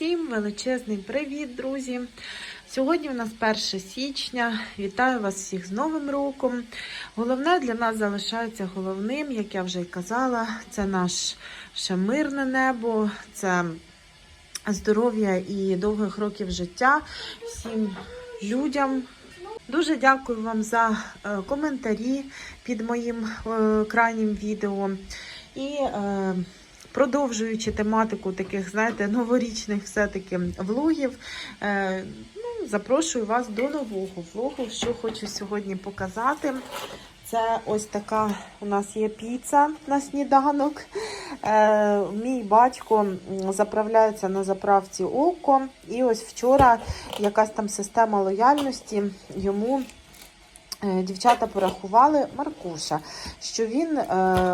Всім величезний привіт, друзі! Сьогодні у нас 1 січня. Вітаю вас всіх з Новим роком. Головне для нас залишається головним, як я вже й казала, це наше мирне небо, це здоров'я і довгих років життя всім людям. Дуже дякую вам за е, коментарі під моїм е, крайнім відео. І е, продовжуючи тематику таких, знаєте, новорічних все-таки влогів, е, ну, запрошую вас до нового влогу, що хочу сьогодні показати. Це ось така у нас є піца на сніданок. Е, мій батько заправляється на заправці око. І ось вчора якась там система лояльності йому. Е, Дівчата порахували Маркуша, що він е,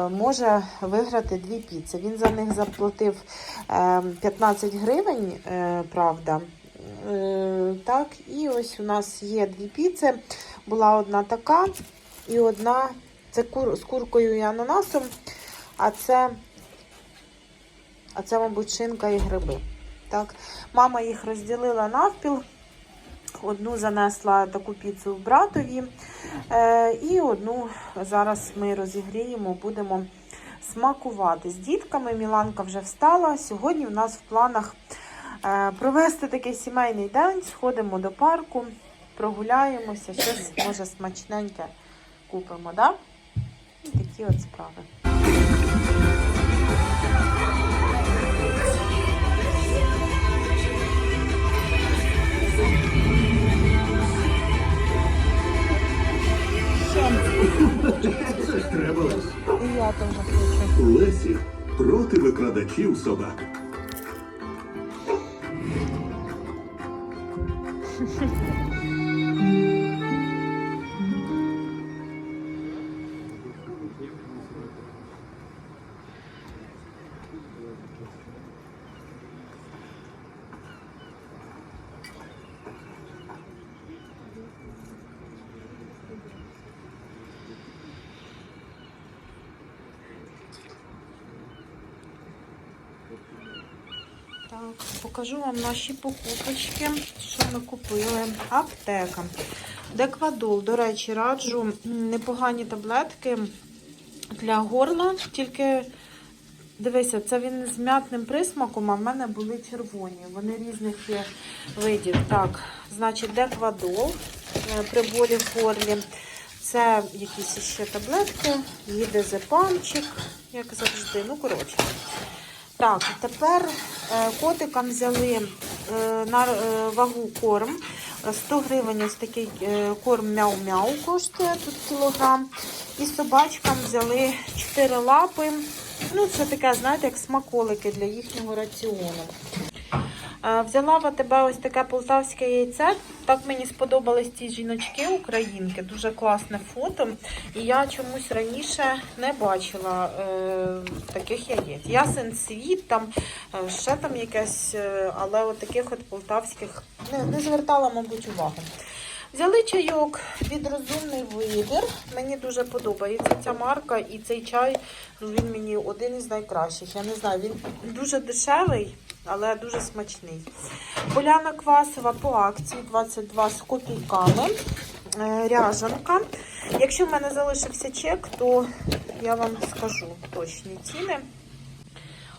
може виграти дві піци. Він за них заплатив е, 15 гривень, е, правда. Е, так, і ось у нас є дві піци. Була одна така, і одна це кур, з куркою і ананасом, а це, а це, мабуть, шинка і гриби. Так. Мама їх розділила навпіл. Одну занесла таку піцу братові, е, і одну зараз ми розігріємо, будемо смакувати з дітками. Міланка вже встала. Сьогодні в нас в планах е, провести такий сімейний день. Сходимо до парку, прогуляємося, щось може смачненьке купимо. Да? Такі от справи. Требалось. І я теж хочу. Лесі проти викрадачів собак. Так, покажу вам наші покупочки, що ми купили. Аптека. Деквадол, до речі, раджу непогані таблетки для горла. Тільки дивися, це він з м'ятним присмаком, а в мене були червоні. Вони різних є видів. Так, значить, деквадол е, при болі в горлі. Це якісь ще таблетки, їде зепамчик, як завжди. Ну, коротше. Так, тепер е, котикам взяли е, на е, вагу корм. Е, 100 гривень ось такий корм мяу-мяу коштує тут кілограм. І собачкам взяли 4 лапи. Ну, це таке, знаєте, як смаколики для їхнього раціону. Взяла в АТБ ось таке полтавське яйце. Так мені сподобались ці жіночки українки. Дуже класне фото. І я чомусь раніше не бачила е, таких яєць. Ясен світ, там е, ще там якесь, е, але от таких от полтавських не, не звертала, мабуть, увагу. Взяли чайок від розумний вибір. Мені дуже подобається ця марка і цей чай. Ну, він мені один із найкращих. Я не знаю, він дуже дешевий, але дуже смачний. Поляна квасова по акції 22 з копійками. Е, Ряжанка. Якщо в мене залишився чек, то я вам скажу точні ціни.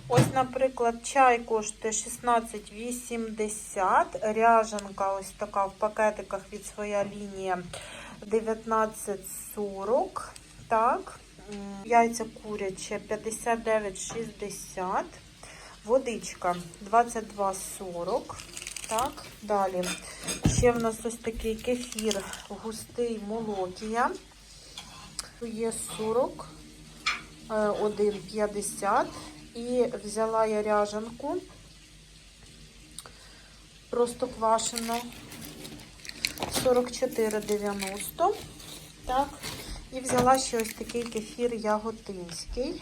Ось, наприклад, чай коштує 16,80. Ряжанка ось така в пакетиках від своя лінія 19,40. Так. Яйця куряче 59,60. Водичка 22,40. Так, далі. Ще в нас ось такий кефір густий молокія. Є 40, е, 1,50. І взяла я ряжанку. Просто квашену 44,90. Так. І взяла ще ось такий кефір яготинський.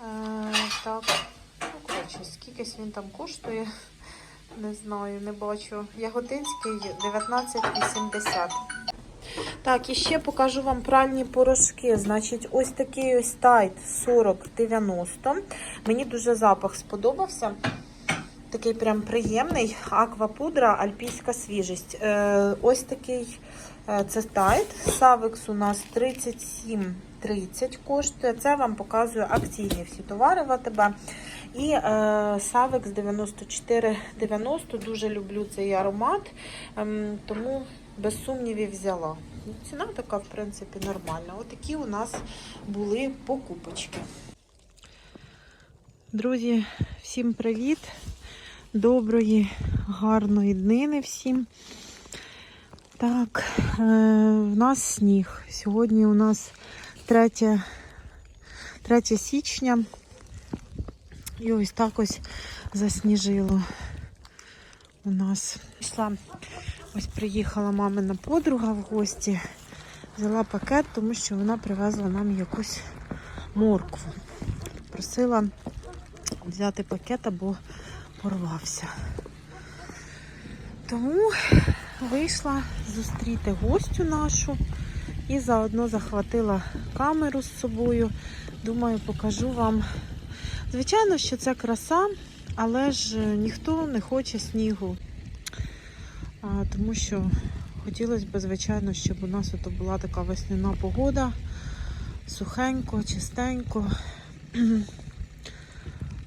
Е, так. Ну, коротше, скількись він там коштує. Не знаю, не бачу. Яготинський 19,80. Так, і ще покажу вам пральні порошки. Значить, ось такий ось тайт 4090. Мені дуже запах сподобався. Такий прям приємний аквапудра, альпійська свіжість. Е, ось такий е, це тайт. Савекс у нас 37,30 коштує. Це вам показує акційні всі товари в АТБ. І е, Савекс 94,90. Дуже люблю цей аромат, ем, тому без сумнівів взяла. Ціна така, в принципі, нормальна. Отакі у нас були покупочки. Друзі, всім привіт! Доброї, гарної днини всім. Так, е, в нас сніг. Сьогодні у нас 3, 3 січня. І ось так ось засніжило у нас. Пішла, ось приїхала мамина подруга в гості. Взяла пакет, тому що вона привезла нам якусь моркву. Просила взяти пакет або порвався. Тому вийшла зустріти гостю нашу і заодно захватила камеру з собою. Думаю, покажу вам. Звичайно, що це краса, але ж ніхто не хоче снігу. Тому що хотілося б, звичайно, щоб у нас ото була така весняна погода, сухенько, чистенько.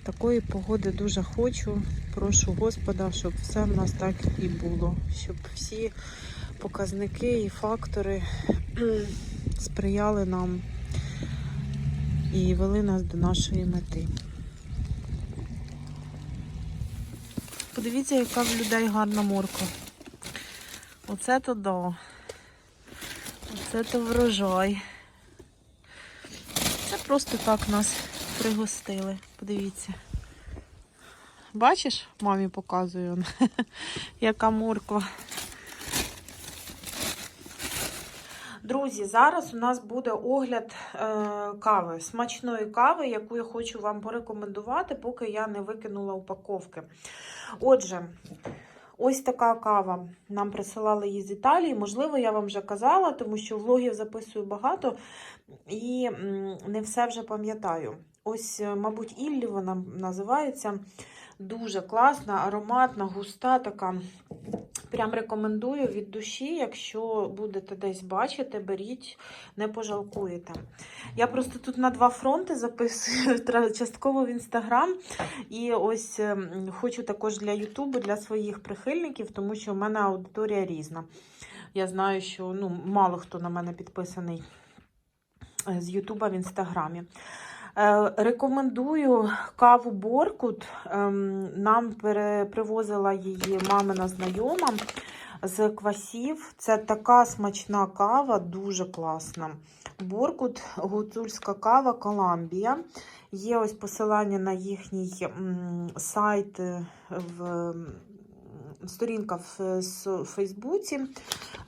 Такої погоди дуже хочу. Прошу Господа, щоб все в нас так і було. Щоб всі показники і фактори сприяли нам і вели нас до нашої мети. Подивіться, яка в людей гарна морква. Оце то да. Оце то врожай. Це просто так нас пригостили. Подивіться. Бачиш, мамі показую, яка морква. Друзі, зараз у нас буде огляд е, кави, смачної кави, яку я хочу вам порекомендувати, поки я не викинула упаковки. Отже, ось така кава. Нам присилали її з Італії. Можливо, я вам вже казала, тому що влогів записую багато і не все вже пам'ятаю. Ось, е, мабуть, Іллі вона називається. Дуже класна, ароматна, густа така. Прям рекомендую від душі, якщо будете десь бачити, беріть, не пожалкуєте. Я просто тут на два фронти записую, частково в інстаграм. І ось ем, хочу також для Ютубу, для своїх прихильників, тому що в мене аудиторія різна. Я знаю, що ну, мало хто на мене підписаний е, з Ютуба в інстаграмі. Е, Рекомендую каву Боркут. Ем, Нам привозила її мамина знайома з квасів. Це така смачна кава, дуже класна. Боркут, гуцульська кава Коламбія. Є ось посилання на їхній сайт е, в сторінка в Фейсбуці.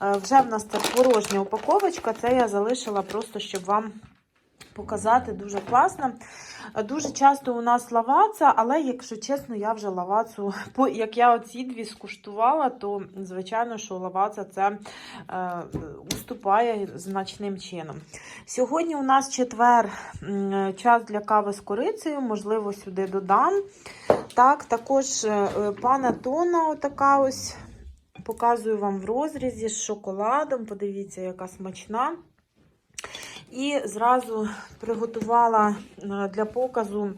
Е, Вже в нас це порожня упаковочка. Це я залишила просто, щоб вам показати. Дуже класно. Е, Дуже часто у нас лаваца, але, якщо чесно, я вже лавацу, як я оці дві скуштувала, то звичайно, що лаваца це е, уступає значним чином. Сьогодні у нас четвер, час для кави з корицею, можливо, сюди додам. Так, також е, панетона, отака ось. Показую вам в розрізі з шоколадом. Подивіться, яка смачна. І зразу приготувала е, для показу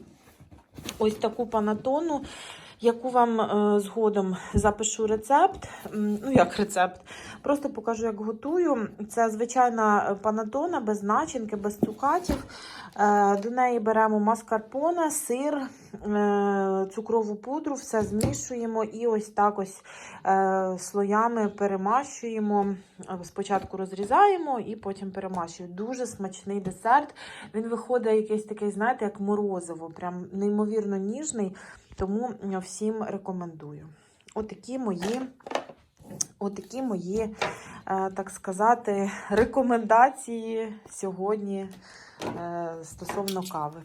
ось таку панатону, яку вам е, згодом запишу рецепт. Ну, як рецепт. Просто покажу, як готую. Це звичайна панатона без начинки, без цукатів. Е, До неї беремо маскарпоне, сир, е, цукрову пудру, все змішуємо і ось так ось слоями перемащуємо. Спочатку розрізаємо і потім перемащуємо. Дуже смачний десерт. Він виходить якийсь такий, знаєте, як морозиво, прям неймовірно ніжний, тому всім рекомендую. Отакі мої. Отакі мої, е, так сказати, рекомендації сьогодні е, стосовно кави.